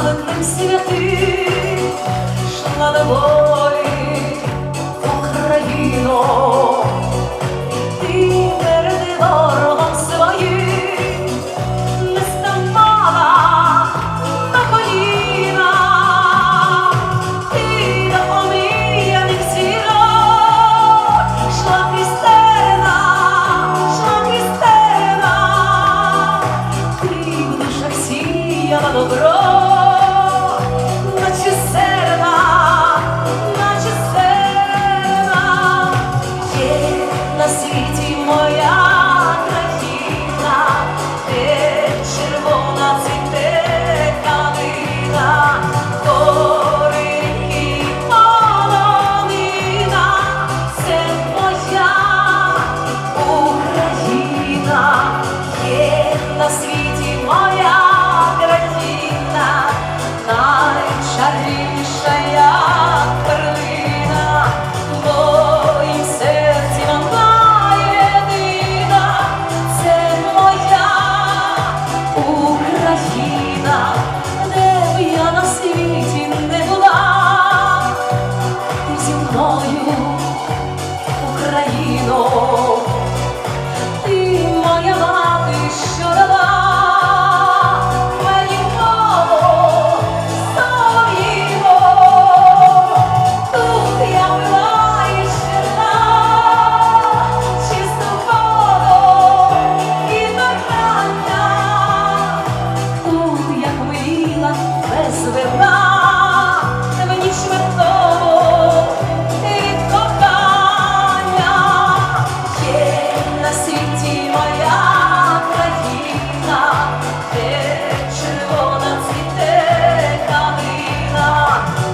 палатним святи, шла на волі Україно, ти перед ворогом своїм не ставала на коліна, ти до омріяних зірок шла христина, шла христина, ти в душах добро. ser nosso the